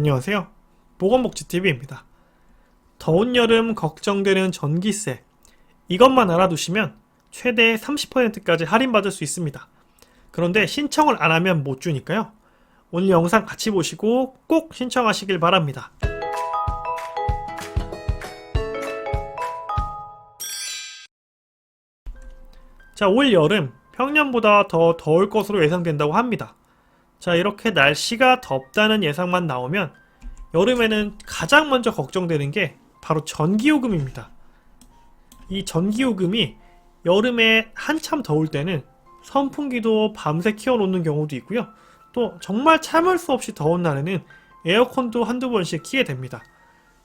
안녕하세요. 보건복지TV입니다. 더운 여름 걱정되는 전기세. 이것만 알아두시면 최대 30%까지 할인받을 수 있습니다. 그런데 신청을 안 하면 못 주니까요. 오늘 영상 같이 보시고 꼭 신청하시길 바랍니다. 자, 올 여름 평년보다 더 더울 것으로 예상된다고 합니다. 자, 이렇게 날씨가 덥다는 예상만 나오면 여름에는 가장 먼저 걱정되는 게 바로 전기요금입니다. 이 전기요금이 여름에 한참 더울 때는 선풍기도 밤새 키워놓는 경우도 있고요. 또 정말 참을 수 없이 더운 날에는 에어컨도 한두 번씩 키게 됩니다.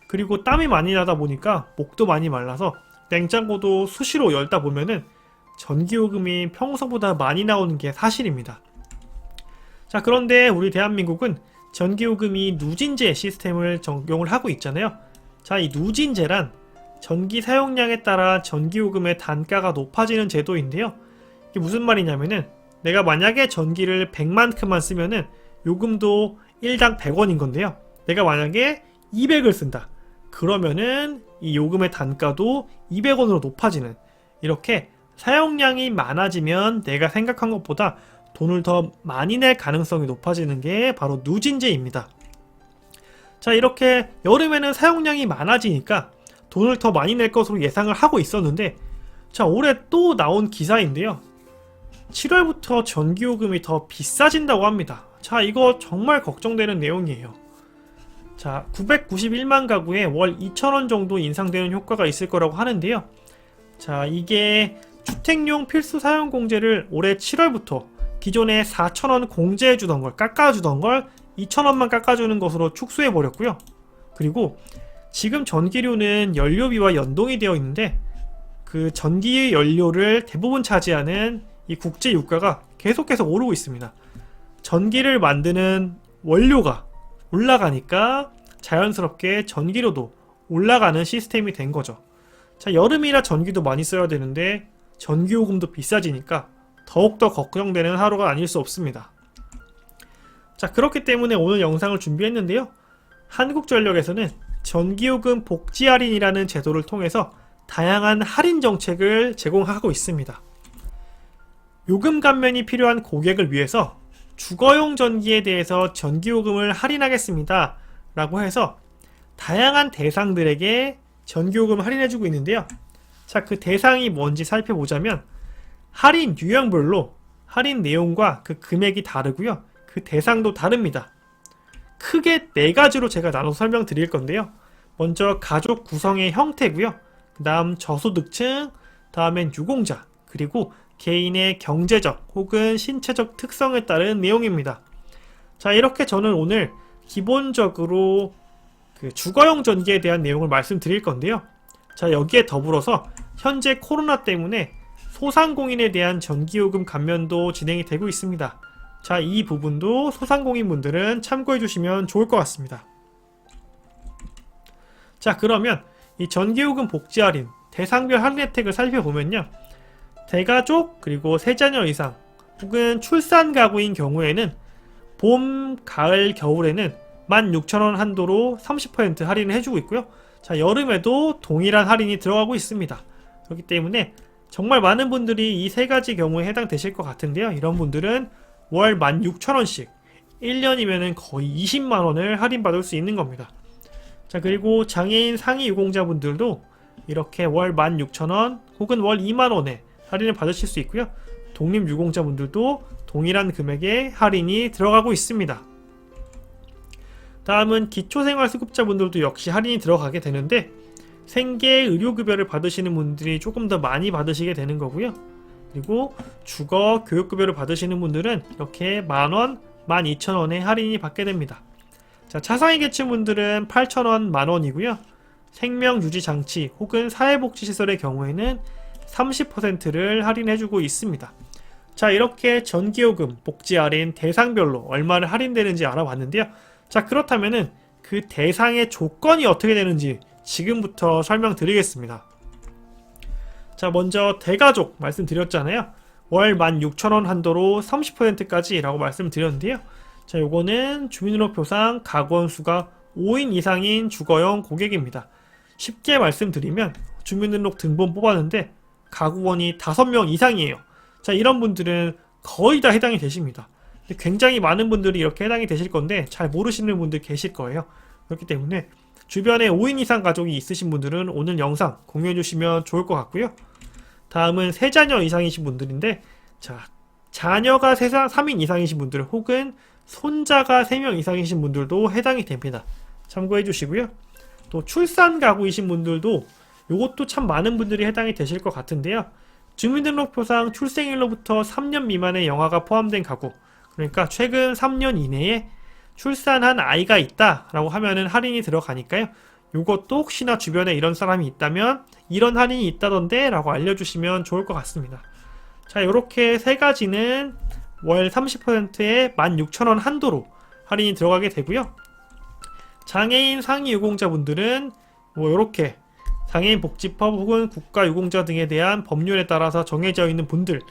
그리고 땀이 많이 나다 보니까 목도 많이 말라서 냉장고도 수시로 열다 보면은 전기요금이 평소보다 많이 나오는 게 사실입니다. 자, 그런데 우리 대한민국은 전기요금이 누진제 시스템을 적용을 하고 있잖아요. 자, 이 누진제란 전기 사용량에 따라 전기요금의 단가가 높아지는 제도인데요. 이게 무슨 말이냐면은 내가 만약에 전기를 100만큼만 쓰면은 요금도 1당 100원인 건데요. 내가 만약에 200을 쓴다. 그러면은 이 요금의 단가도 200원으로 높아지는 이렇게 사용량이 많아지면 내가 생각한 것보다 돈을 더 많이 낼 가능성이 높아지는 게 바로 누진제입니다. 자, 이렇게 여름에는 사용량이 많아지니까 돈을 더 많이 낼 것으로 예상을 하고 있었는데, 자, 올해 또 나온 기사인데요. 7월부터 전기요금이 더 비싸진다고 합니다. 자, 이거 정말 걱정되는 내용이에요. 자, 991만 가구에 월 2,000원 정도 인상되는 효과가 있을 거라고 하는데요. 자, 이게 주택용 필수 사용 공제를 올해 7월부터 기존에 4,000원 공제해 주던 걸 깎아 주던 걸 2,000원만 깎아 주는 것으로 축소해 버렸고요. 그리고 지금 전기료는 연료비와 연동이 되어 있는데 그 전기 연료를 대부분 차지하는 이 국제 유가가 계속해서 오르고 있습니다. 전기를 만드는 원료가 올라가니까 자연스럽게 전기료도 올라가는 시스템이 된 거죠. 자, 여름이라 전기도 많이 써야 되는데 전기요금도 비싸지니까 더욱더 걱정되는 하루가 아닐 수 없습니다. 자, 그렇기 때문에 오늘 영상을 준비했는데요. 한국전력에서는 전기요금 복지 할인이라는 제도를 통해서 다양한 할인 정책을 제공하고 있습니다. 요금 감면이 필요한 고객을 위해서 주거용 전기에 대해서 전기요금을 할인하겠습니다. 라고 해서 다양한 대상들에게 전기요금 할인해주고 있는데요. 자, 그 대상이 뭔지 살펴보자면 할인 유형별로 할인 내용과 그 금액이 다르고요. 그 대상도 다릅니다. 크게 네 가지로 제가 나눠서 설명드릴 건데요. 먼저 가족 구성의 형태고요. 그 다음 저소득층, 다음엔 유공자, 그리고 개인의 경제적 혹은 신체적 특성에 따른 내용입니다. 자, 이렇게 저는 오늘 기본적으로 그 주거용 전기에 대한 내용을 말씀드릴 건데요. 자, 여기에 더불어서 현재 코로나 때문에 소상공인에 대한 전기요금 감면도 진행이 되고 있습니다. 자, 이 부분도 소상공인 분들은 참고해 주시면 좋을 것 같습니다. 자, 그러면 이 전기요금 복지 할인, 대상별 할인 혜택을 살펴보면요. 대가족, 그리고 세자녀 이상, 혹은 출산 가구인 경우에는 봄, 가을, 겨울에는 16,000원 한도로 30% 할인을 해주고 있고요. 자, 여름에도 동일한 할인이 들어가고 있습니다. 그렇기 때문에 정말 많은 분들이 이 세 가지 경우에 해당되실 것 같은데요. 이런 분들은 월 16,000원씩 1년이면 거의 20만원을 할인받을 수 있는 겁니다. 자, 그리고 장애인 상위 유공자분들도 이렇게 월 16,000원 혹은 월 2만원에 할인을 받으실 수 있고요. 독립 유공자분들도 동일한 금액의 할인이 들어가고 있습니다. 다음은 기초생활수급자분들도 역시 할인이 들어가게 되는데 생계 의료급여를 받으시는 분들이 조금 더 많이 받으시게 되는 거고요. 그리고 주거 교육급여를 받으시는 분들은 이렇게 만원, 12,000원의 할인이 받게 됩니다. 자, 차상위 계층분들은 8,000원, 만원이고요. 생명유지장치 혹은 사회복지시설의 경우에는 30%를 할인해주고 있습니다. 자, 이렇게 전기요금, 복지 할인 대상별로 얼마를 할인되는지 알아봤는데요. 자, 그렇다면은 그 대상의 조건이 어떻게 되는지 지금부터 설명드리겠습니다. 자, 먼저 대가족 말씀드렸잖아요. 월 16,000원 한도로 30%까지 라고 말씀드렸는데요. 자, 요거는 주민등록표상 가구원 수가 5인 이상인 주거용 고객입니다. 쉽게 말씀드리면 주민등록 등본 뽑았는데 가구원이 5명 이상이에요. 자, 이런 분들은 거의 다 해당이 되십니다. 굉장히 많은 분들이 이렇게 해당이 되실 건데 잘 모르시는 분들 계실 거예요. 그렇기 때문에 주변에 5인 이상 가족이 있으신 분들은 오늘 영상 공유해 주시면 좋을 것 같고요. 다음은 세 자녀 이상이신 분들인데 자, 자녀가 3인 이상이신 분들 혹은 손자가 3명 이상이신 분들도 해당이 됩니다. 참고해 주시고요. 또 출산 가구이신 분들도 이것도 참 많은 분들이 해당이 되실 것 같은데요. 주민등록표상 출생일로부터 3년 미만의 영아가 포함된 가구 그러니까 최근 3년 이내에 출산한 아이가 있다라고 하면은 할인이 들어가니까요. 요것도 혹시나 주변에 이런 사람이 있다면 이런 할인이 있다던데 라고 알려주시면 좋을 것 같습니다. 자, 요렇게 세 가지는 월 30%에 16,000원 한도로 할인이 들어가게 되고요. 장애인 상위 유공자분들은 뭐 요렇게 장애인 복지법 혹은 국가 유공자 등에 대한 법률에 따라서 정해져 있는 분들은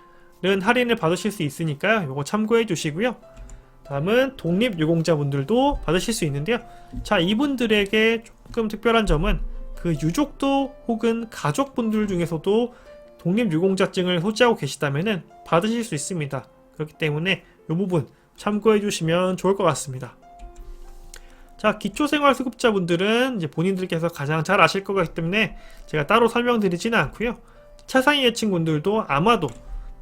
할인을 받으실 수 있으니까요. 요거 참고해 주시고요. 다음은 독립유공자분들도 받으실 수 있는데요. 자, 이분들에게 조금 특별한 점은 그 유족도 혹은 가족분들 중에서도 독립유공자증을 소지하고 계시다면 받으실 수 있습니다. 그렇기 때문에 이 부분 참고해 주시면 좋을 것 같습니다. 자, 기초생활수급자분들은 이제 본인들께서 가장 잘 아실 거기 때문에 제가 따로 설명드리지는 않고요. 차상위 계층분들도 아마도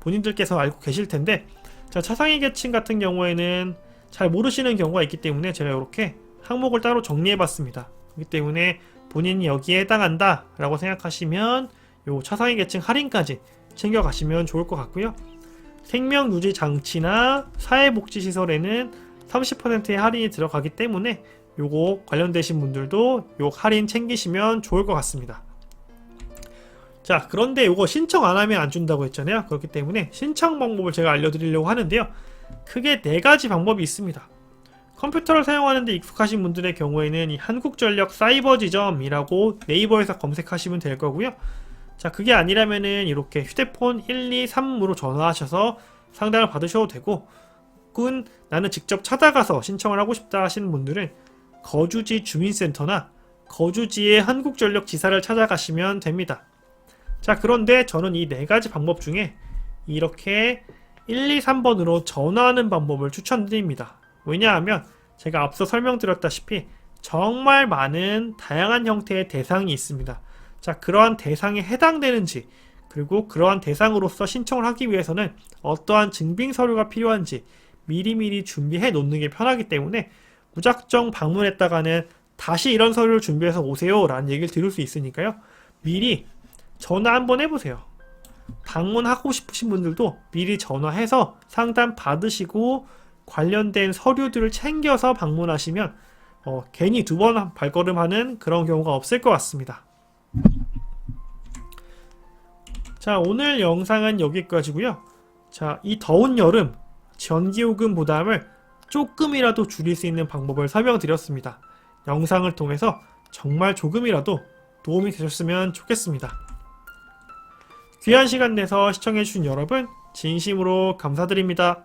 본인들께서 알고 계실 텐데 자, 차상위 계층 같은 경우에는 잘 모르시는 경우가 있기 때문에 제가 이렇게 항목을 따로 정리해 봤습니다. 그렇기 때문에 본인이 여기에 해당한다 라고 생각하시면 요 차상위 계층 할인까지 챙겨 가시면 좋을 것 같고요. 생명 유지 장치나 사회복지시설에는 30%의 할인이 들어가기 때문에 요거 관련되신 분들도 요 할인 챙기시면 좋을 것 같습니다. 자, 그런데 요거 신청 안 하면 안 준다고 했잖아요. 그렇기 때문에 신청 방법을 제가 알려드리려고 하는데요. 크게 네 가지 방법이 있습니다. 컴퓨터를 사용하는데 익숙하신 분들의 경우에는 이 한국전력 사이버 지점이라고 네이버에서 검색하시면 될 거고요. 자, 그게 아니라면은 이렇게 휴대폰 123으로 전화하셔서 상담을 받으셔도 되고, 혹은 나는 직접 찾아가서 신청을 하고 싶다 하시는 분들은 거주지 주민센터나 거주지의 한국전력 지사를 찾아가시면 됩니다. 자, 그런데 저는 이 네 가지 방법 중에 이렇게 1, 2, 3번으로 전화하는 방법을 추천드립니다. 왜냐하면 제가 앞서 설명드렸다시피 정말 많은 다양한 형태의 대상이 있습니다. 자, 그러한 대상에 해당되는지, 그리고 그러한 대상으로서 신청을 하기 위해서는 어떠한 증빙 서류가 필요한지 미리미리 준비해 놓는 게 편하기 때문에 무작정 방문했다가는 다시 이런 서류를 준비해서 오세요 라는 얘기를 들을 수 있으니까요. 미리 전화 한번 해보세요. 방문하고 싶으신 분들도 미리 전화해서 상담 받으시고 관련된 서류들을 챙겨서 방문하시면 어, 괜히 두 번 발걸음하는 그런 경우가 없을 것 같습니다. 자, 오늘 영상은 여기까지고요. 자, 이 더운 여름 전기요금 부담을 조금이라도 줄일 수 있는 방법을 설명드렸습니다. 영상을 통해서 정말 조금이라도 도움이 되셨으면 좋겠습니다. 귀한 시간 내서 시청해주신 여러분, 진심으로 감사드립니다.